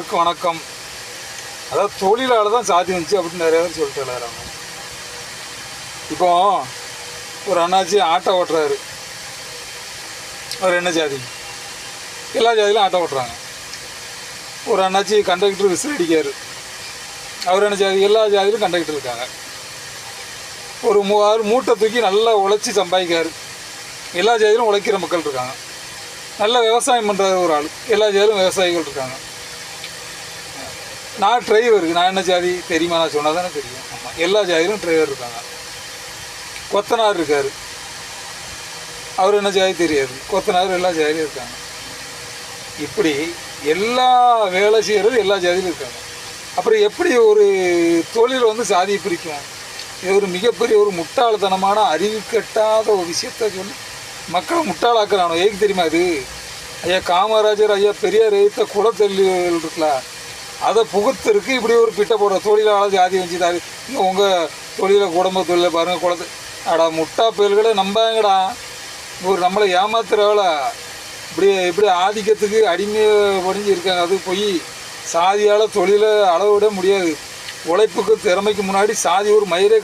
அனைவருக்கும் வணக்கம். அதாவது தொழிலால் தான் சாதி வந்துச்சு அப்படின்னு நிறைய பேர் சொல்லிட்டு விளையாடுறாங்க இப்போ ஒரு அண்ணாச்சி ஆட்டோ ஓட்டுறாரு. அவர் என்ன ஜாதி எல்லா ஜாதியிலும் ஆட்டோ ஓட்டுறாங்க. ஒரு அண்ணாச்சி கண்டக்டர் விசில் அடிக்கார் அவர் என்ன ஜாதி எல்லா ஜாதியிலும் கண்டக்டர் இருக்காங்க. ஒரு மூவாறு மூட்டை தூக்கி நல்லா உழைச்சி சம்பாதிக்காரு எல்லா ஜாதியிலும் உழைக்கிற மக்கள் இருக்காங்க. நல்ல விவசாயம் பண்ணுற ஒரு ஆள். எல்லா ஜாதியிலும் விவசாயிகள் இருக்காங்க. நான் டிரைவருக்கு நான் என்ன ஜாதி? தெரியுமா? நான் சொன்னால் தானே தெரியும். ஆமாம் எல்லா ஜாதியிலும் டிரைவர் இருக்காங்க. கொத்தனார் இருக்கார். அவர் என்ன ஜாதி தெரியாது. கொத்தனார் எல்லா ஜாதியிலும் இருக்காங்க. இப்படி எல்லா வேலை செய்கிறது எல்லா ஜாதியிலும் இருக்காங்க. அப்புறம் எப்படி ஒரு தொழில் வந்து சாதியை பிரிக்கும்? இது ஒரு மிகப்பெரிய ஒரு முட்டாள்தனமான அறிவு கட்டாத ஒரு விஷயத்த சொல்லி மக்களை முட்டாளாக்குறானோ? ஏக்கு தெரியுமா இது? ஐயா காமராஜர் ஐயா பெரியார் எழுத்த குலத்தொழில்கள் இருக்குல்ல? அதை புகுத்திருக்கு இப்படி ஒரு பிட்டை போடுற தொழிலாளர் ஜாதி வச்சுதாரு இங்கே உங்கள் தொழிலை குடும்ப தொழிலை பாருங்கள் குளத்து அடா முட்டா புயல்களை நம்பாங்கடா. ஒரு நம்மளை ஏமாத்துறவள இப்படி இப்படி ஆதிக்கத்துக்கு அடிமை படிஞ்சு இருக்காங்க. அது போய் சாதியால் தொழிலை அளவிட முடியாது. உழைப்புக்கு திறமைக்கு முன்னாடி சாதி ஒரு மயிரை